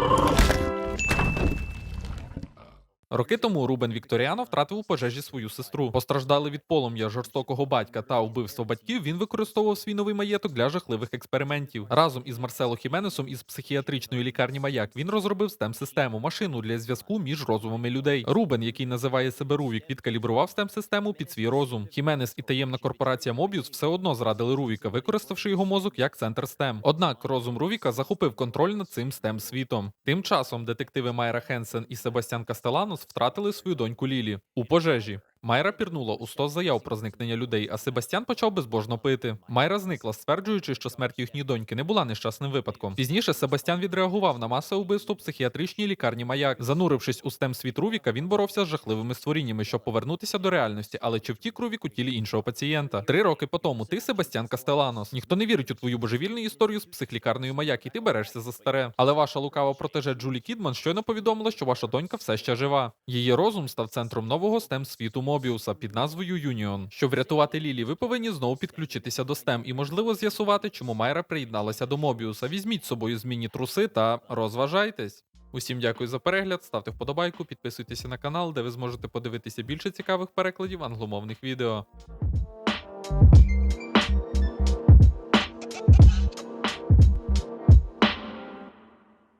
Oh! Роки тому Рубен Вікторіано втратив у пожежі свою сестру. Постраждали від полум'я жорстокого батька та вбивства батьків. Він використовував свій новий маєток для жахливих експериментів. Разом із Марсело Хіменесом із психіатричної лікарні Маяк він розробив stem систему машину для зв'язку між розумами людей. Рубен, який називає себе Рувік, відкалібрував stem систему під свій розум. Хіменес і таємна корпорація Mobius все одно зрадили Рувіка, використавши його мозок як центр STEM. Однак розум Рувіка захопив контроль над цим STEM світом. Тим часом детективи Майра Хенсен і Себастьян Кастеланос втратили свою доньку Лілі у пожежі. Майра пірнула у 100 заяв про зникнення людей, а Себастьян почав безбожно пити. Майра зникла, стверджуючи, що смерть їхньої доньки не була нещасним випадком. Пізніше Себастьян відреагував на масове вбивство психіатричній лікарні Маяк. Занурившись у стем світ Рувіка, він боровся з жахливими створіннями, щоб повернутися до реальності, але чи втік Рувік у тілі іншого пацієнта? Три роки по тому ти Себастьян Кастеланос. Ніхто не вірить у твою божевільну історію з психлікарнею Маяк, і ти берешся за старе. Але ваша лукава протеже Джулі Кідман щойно повідомила, що ваша донька все ще жива. Її розум став центром нового стем світу Мобіуса під назвою Юніон. Щоб врятувати Лілі, ви повинні знову підключитися до STEM і можливо з'ясувати, чому Майра приєдналася до Мобіуса. Візьміть з собою змінні труси та розважайтесь. Усім дякую за перегляд, ставте вподобайку, підписуйтеся на канал, де ви зможете подивитися більше цікавих перекладів англомовних відео.